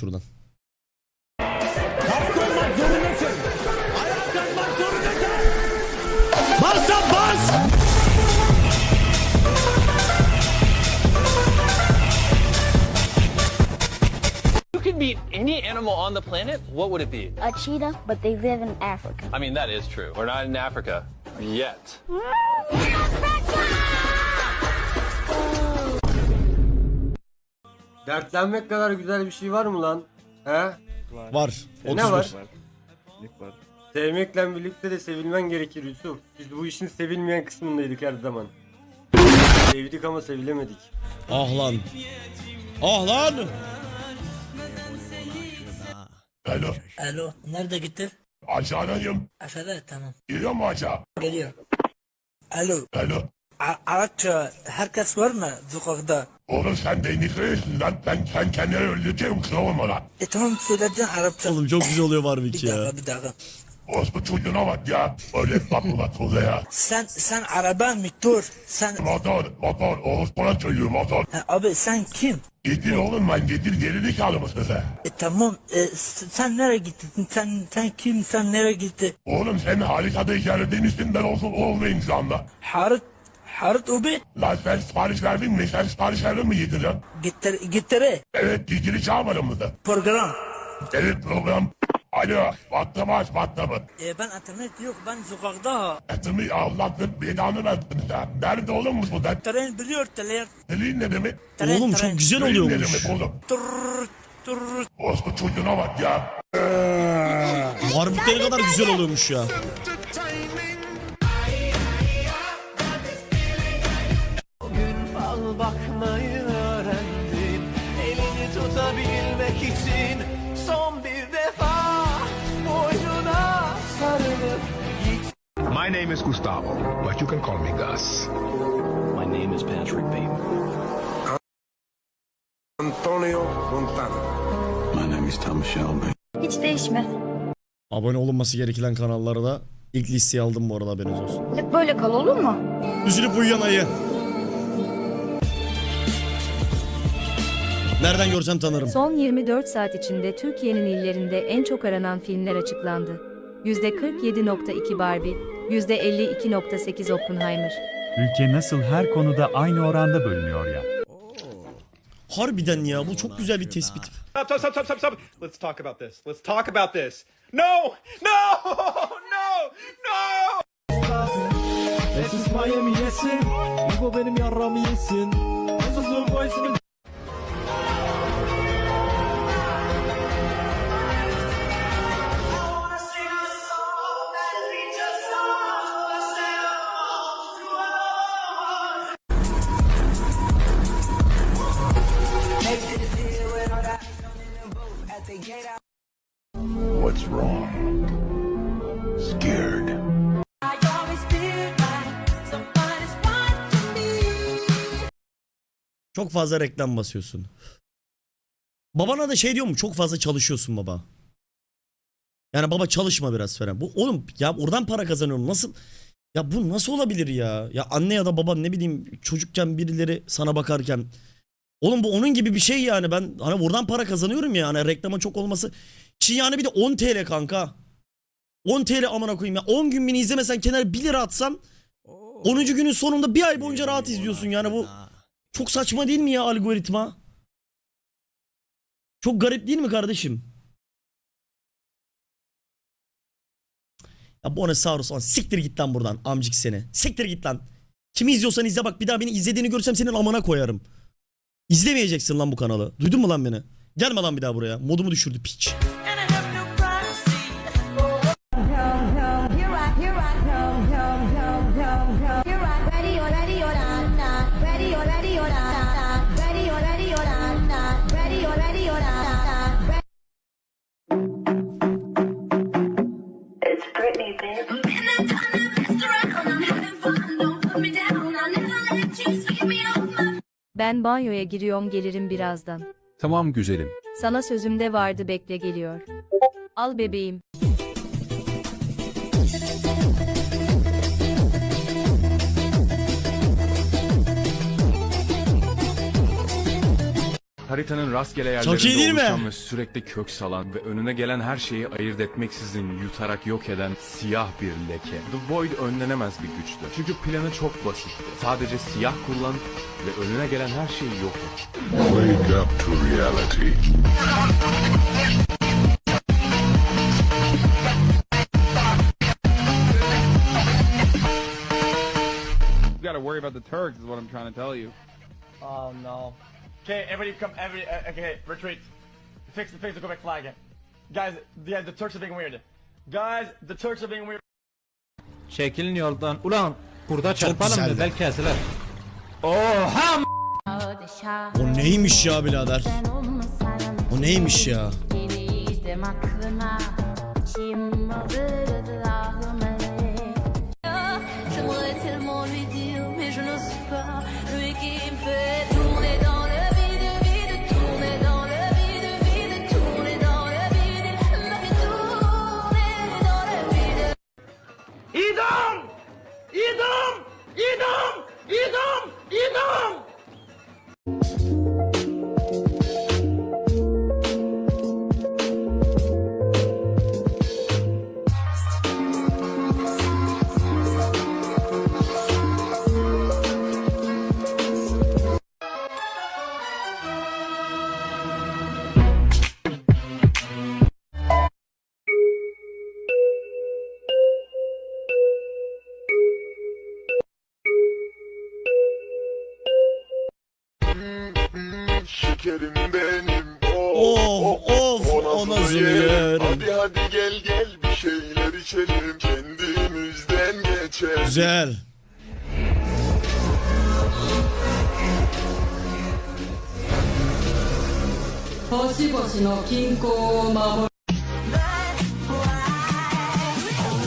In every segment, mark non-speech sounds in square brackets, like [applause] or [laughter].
Şuradan. Kalkmak zorundasın. Ayağa kalkmak zorundasın. Bassa bas. You could meet any animal on the planet, what would it be? a cheetah, but they live in Africa. I mean, that is true. We're not in Africa yet. Dertlenmek kadar güzel bir şey var mı lan? He? Var. E, 31. ne var? Sevmekle birlikte de sevilmen gerekir Yusuf. Biz bu işin sevilmeyen kısmındaydık her zaman. Sevdik ama sevilemedik. Ah lan. Ah lan. Alo, Alo, nerede gitti? aşağıdayım. Aşağıda, tamam. Geliyor mu aşağı? Geliyor. Alo, Alo. a- araç, herkes var mı sokakta? Oğlum sen de İngilizcesin lan. Ben, sen kendini öldüreceğim olma lan. E tamam söyledin Arapça. Oğlum çok güzel oluyor bir Warwick ya. dakika, bir dakika. Orospu çocuğuna bak ya. Öyle bakma tuğla ya. Sen, sen araba mı? Dur. Sen, Motor, motor. Orospu'na çocuğu motor. ha, abi sen kim? Getir oğlum ben getir geri zekalı mısın sen? E tamam, e, s- sen nereye gittin? Sen, sen kim? Sen nereye gitti? Oğlum sen haritada işaretlemişsin ben olsun olmayayım şu anda. Harit, Harit abi. Lan sen sipariş verdin mi? Sen sipariş verdin mi yedirin? Gitter, gittere. Evet geceli çağırmadın mı sen? Program. Evet program. Alo patlama aç patlama. E ben internet yok, ben sokakta. Etimi Allah'ın belanı versin sen. Nerede oğlum bu da? Tren biliyor, tren. Dilin ne demek? Tren, Oğlum tren. çok güzel ne oluyormuş. demek oğlum? Tırr, tırr. Orospu çocuğuna bak ya. Ne kadar güzel oluyormuş ya. My name is Gustavo, but you can call me Gus. My name is Patrick Bateman Antonio Montana. My name is Thomas Shelby. Hiç değişme. Abone olunması gereken kanallara da ilk listeye aldım bu arada haberiniz olsun. Hep böyle kal olur mu? Üzülüp uyuyan ayı. Nereden görsem tanırım. Son 24 saat içinde Türkiye'nin illerinde en çok aranan filmler açıklandı. %47.2 Barbie, %52.8 Oppenheimer. Ülke nasıl her konuda aynı oranda bölünüyor ya. Harbiden ya bu çok güzel bir tespit. Stop stop stop stop stop Let's talk about this Let's talk about this No No [laughs] No No This is Miami yesin İbo benim yarramı yesin Nasılsın bu ismin Çok fazla reklam basıyorsun. Babana da şey diyor mu? Çok fazla çalışıyorsun baba. Yani baba çalışma biraz falan. Bu oğlum ya oradan para kazanıyorum. Nasıl ya bu nasıl olabilir ya? Ya anne ya da baba ne bileyim çocukken birileri sana bakarken Oğlum bu onun gibi bir şey yani. Ben hani buradan para kazanıyorum ya. Hani reklama çok olması. Çin yani bir de 10 TL kanka. 10 TL amına koyayım ya. 10 gün beni izlemesen kenara 1 lira atsan 10. günün sonunda bir ay boyunca rahat izliyorsun yani bu. Çok saçma değil mi ya algoritma? Çok garip değil mi kardeşim? Ya Buenos Aires lan siktir git lan buradan amcık seni. Siktir git lan. Kimi izliyorsan izle bak bir daha beni izlediğini görsem senin amına koyarım. İzlemeyeceksin lan bu kanalı. Duydun mu lan beni? Gelme lan bir daha buraya. Modumu düşürdü piç. Ben banyoya giriyorum gelirim birazdan. Tamam güzelim. Sana sözümde vardı bekle geliyor. Al bebeğim. Haritanın rastgele Çok iyi değil yerlerinde mi? oluşan ve sürekli kök salan ve önüne gelen her şeyi ayırt etmeksizin yutarak yok eden siyah bir leke. The Void önlenemez bir güçtü. Çünkü planı çok basitti. Sadece siyah kullan ve önüne gelen her şeyi yok et. Wake up to reality. You gotta worry about the Turks, is what I'm trying to tell you. Oh no. Okay, everybody come, every, uh, okay, retreat. Fix the fix the Quebec flag. Guys, yeah, the Turks are being weird. Guys, the Turks are being weird. Çekilin yoldan. Ulan burada çarpalım mı? Belki kesilir. Oha! O neymiş ya birader? O neymiş ya? Mais je n'ose pas. Lui qui me fait tourner Şekerim benim. Of of o nasıl yer? Hadi hadi gel gel bir şeyler içelim. Kendimizden geçelim. Güzel.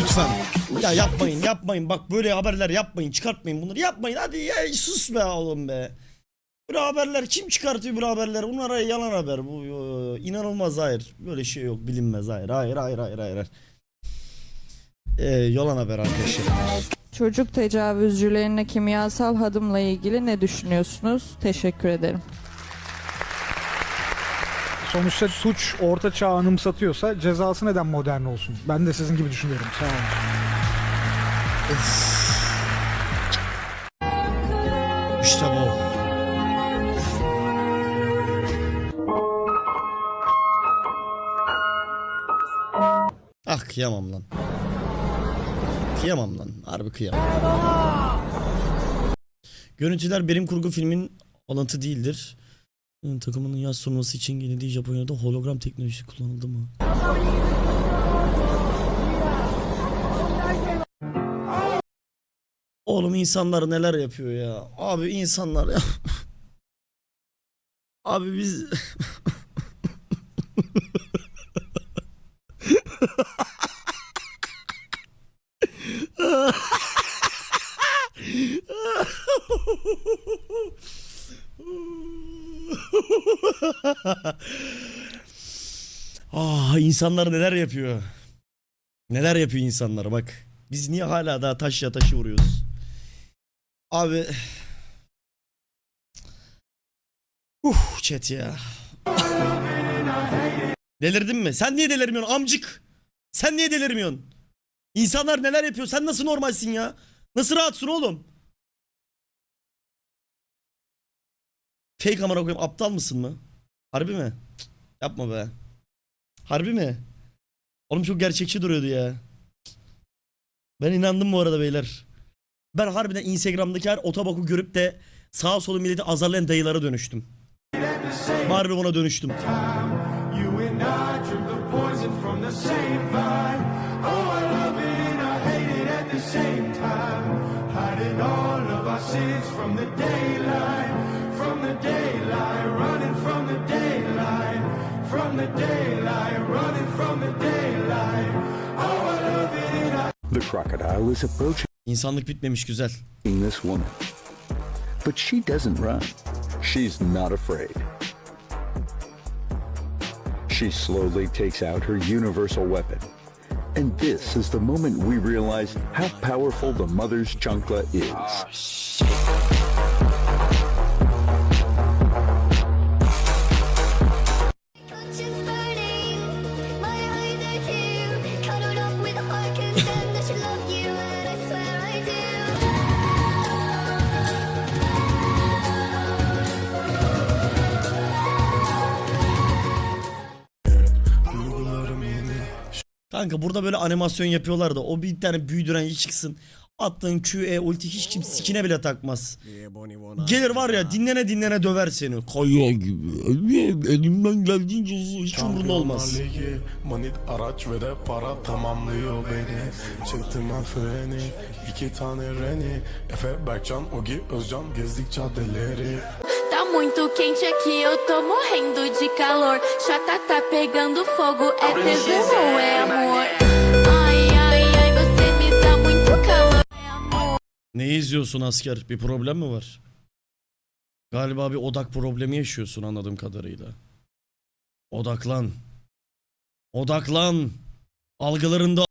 Lütfen. Ya yapmayın yapmayın bak böyle haberler yapmayın çıkartmayın bunları yapmayın hadi ya sus be oğlum be. Böyle haberler kim çıkartıyor böyle haberler bunlar yalan haber bu inanılmaz hayır böyle şey yok bilinmez hayır hayır hayır hayır hayır. hayır. Ee, yalan haber arkadaşlar. Çocuk tecavüzcülerine kimyasal hadımla ilgili ne düşünüyorsunuz? Teşekkür ederim. Sonuçta suç orta çağ anımsatıyorsa cezası neden modern olsun? Ben de sizin gibi düşünüyorum. Sağ olun. Kıyamam lan. Kıyamam lan. Harbi kıyamam. Görüntüler benim kurgu filmin alıntı değildir. Ee, Takımının yaz turnuvası için geldiği Japonya'da hologram teknolojisi kullanıldı mı? Oğlum insanlar neler yapıyor ya. Abi insanlar ya. [laughs] Abi biz [laughs] [laughs] Ah insanlar neler yapıyor. Neler yapıyor insanlar bak. Biz niye hala daha taşla taşı vuruyoruz? Abi. Uh chat ya. Delirdin mi? Sen niye delirmiyorsun amcık? Sen niye delirmiyorsun? İnsanlar neler yapıyor? Sen nasıl normalsin ya? Nasıl rahatsın oğlum? Fake amına koyayım aptal mısın mı? Harbi mi? Cık, yapma be. Harbi mi? Oğlum çok gerçekçi duruyordu ya. Ben inandım bu arada beyler. Ben harbiden Instagram'daki her otoboku görüp de sağa sola milleti azarlayan dayılara dönüştüm. Harbi ona dönüştüm. The crocodile is approaching İnsanlık bitmemiş güzel. this woman. But she doesn't run. She's not afraid. She slowly takes out her universal weapon. And this is the moment we realize how powerful the mother's chancla is. Oh, Kanka burada böyle animasyon yapıyorlar da o bir tane büyüdüren hiç çıksın. Attığın QE ulti hiç kim sikine bile takmaz. Gelir var ya dinlene dinlene döver seni. Kaya gibi. Elimden geldiğince hiç umurunda olmaz. Ligi, Manit araç ve de para tamamlıyor beni Çektim ben freni iki tane Reni Efe Berkcan Ogi Özcan gezdik caddeleri muito quente aqui, eu tô morrendo de calor. Chata tá pegando fogo, é tesão ou é amor? Ai, ai, ai, você me dá muito calor. É amor. Ne izliyorsun asker? Bir problem mi var? Galiba bir odak problemi yaşıyorsun anladığım kadarıyla. Odaklan. Odaklan. Algılarında